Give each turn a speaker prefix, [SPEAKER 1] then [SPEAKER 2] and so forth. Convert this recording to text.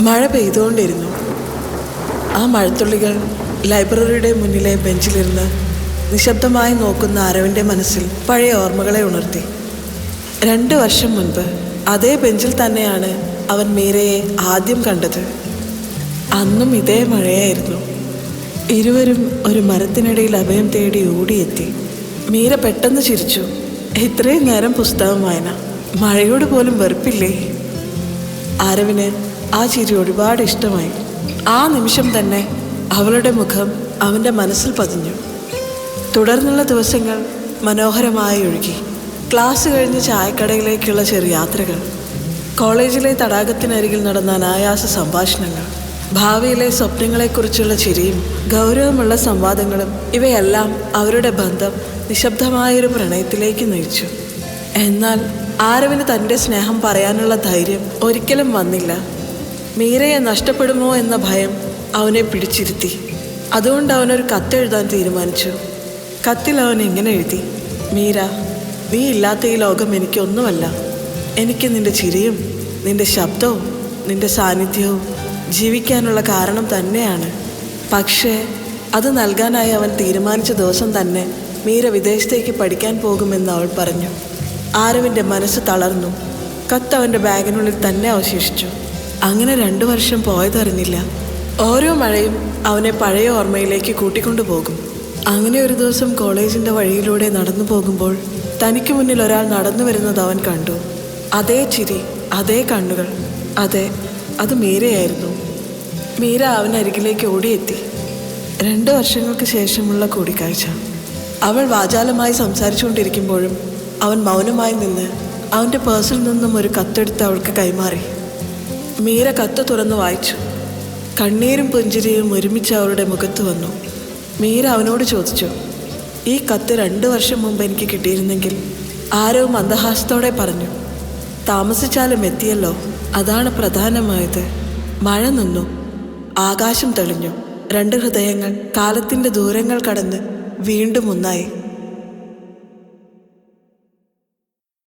[SPEAKER 1] മഴ പെയ്തുകൊണ്ടിരുന്നു. ആ മഴത്തുള്ളികൾ ലൈബ്രറിയുടെ മുന്നിലെ ബെഞ്ചിലിരുന്ന് നിശബ്ദമായി നോക്കുന്ന അരവിന്റെ മനസ്സിൽ പഴയ ഓർമ്മകളെ ഉണർത്തി. രണ്ട് വർഷം മുൻപ് അതേ ബെഞ്ചിൽ തന്നെയാണ് അവൻ മീരയെ ആദ്യം കണ്ടത്. അന്നും ഇതേ മഴയായിരുന്നു. ഇരുവരും ഒരു മരത്തിനിടയിൽ അഭയം തേടി ഓടിയെത്തി. മീര പെട്ടെന്ന് ചിരിച്ചു. ഇത്രയും നേരം പുസ്തകം വായന. മഴയോട് പോലും വെറുപ്പില്ലേ? ആരവിന് ആ ചിരി ഒരുപാട് ഇഷ്ടമായി. ആ നിമിഷം തന്നെ അവളുടെ മുഖം അവന്റെ മനസ്സിൽ പതിഞ്ഞു. തുടർന്നുള്ള ദിവസങ്ങൾ മനോഹരമായി ഒഴുകി. ക്ലാസ് കഴിഞ്ഞ് ചായക്കടയിലേക്കുള്ള ചെറിയ യാത്രകൾ കോളേജിലെ തടാകത്തിനരികിൽ നടന്ന അനായാസ സംഭാഷണങ്ങൾ ഭാവിയിലെ സ്വപ്നങ്ങളെക്കുറിച്ചുള്ള ചിരിയും ഗൗരവമുള്ള സംവാദങ്ങളും ഇവയെല്ലാം അവരുടെ ബന്ധം നിശബ്ദമായൊരു പ്രണയത്തിലേക്ക് നയിച്ചു. എന്നാൽ ആരവിന് തന്റെ സ്നേഹം പറയാനുള്ള ധൈര്യം ഒരിക്കലും വന്നില്ല. മീരയെ നഷ്ടപ്പെടുമോ എന്ന ഭയം അവനെ പിടിച്ചിരുത്തി. അതുകൊണ്ട് അവനൊരു കത്തെഴുതാൻ തീരുമാനിച്ചു. കത്തിൽ അവൻ ഇങ്ങനെ എഴുതി മീര നീ ഇല്ലാത്ത ഈ ലോകം എനിക്കൊന്നുമല്ല. എനിക്ക് നിന്റെ ചിരിയും നിന്റെ ശബ്ദവും നിന്റെ സാന്നിധ്യവും ജീവിക്കാനുള്ള കാരണം തന്നെയാണ്. പക്ഷേ അത് നൽകാനായി അവൻ തീരുമാനിച്ച ദിവസം തന്നെ മീര വിദേശത്തേക്ക് പഠിക്കാൻ പോകുമെന്ന് അവൾ പറഞ്ഞു. ആരവിന്റെ മനസ്സ് തളർന്നു. കത്ത് അവന്റെ ബാഗിനുള്ളിൽ തന്നെ അവശേഷിച്ചു. അങ്ങനെ രണ്ടു വർഷം പോയതറിഞ്ഞില്ല. ഓരോ മഴയും അവനെ പഴയ ഓർമ്മയിലേക്ക് കൂട്ടിക്കൊണ്ടുപോകും അങ്ങനെ ഒരു ദിവസം കോളേജിന്റെ വഴിയിലൂടെ നടന്നു പോകുമ്പോൾ തനിക്ക് മുന്നിൽ ഒരാൾ നടന്നു വരുന്നത് അവൻ കണ്ടു. അതേ ചിരി അതേ കണ്ണുകൾ അതെ അത് മീരയായിരുന്നു. മീര അരികിലേക്ക് ഓടിയെത്തി. രണ്ട് വർഷങ്ങൾക്ക് ശേഷമുള്ള കൂടിക്കാഴ്ച. അവൾ വാചാലമായി സംസാരിച്ചുകൊണ്ടിരിക്കുമ്പോഴും അവൻ മൗനമായി നിന്ന് അവന്റെ പേഴ്സിൽ നിന്നും ഒരു കത്തെടുത്ത് അവൾക്ക് കൈമാറി. മീര കത്ത് തുറന്നു വായിച്ചു. കണ്ണീരും പുഞ്ചിരിയും ഒരുമിച്ച് അവരുടെ മുഖത്ത് വന്നു. മീര അവനോട് ചോദിച്ചു ഈ കത്ത് രണ്ട് വർഷം മുമ്പ് എനിക്ക് കിട്ടിയിരുന്നെങ്കിൽ ആരോ മന്ദഹാസത്തോടെ പറഞ്ഞു താമസിച്ചാലും എത്തിയല്ലോ അതാണ് പ്രധാനമായത്. മഴ നിന്നു ആകാശം തെളിഞ്ഞു. രണ്ട് ഹൃദയങ്ങൾ കാലത്തിന്റെ ദൂരങ്ങൾ കടന്ന് വീണ്ടും ഒന്നായി.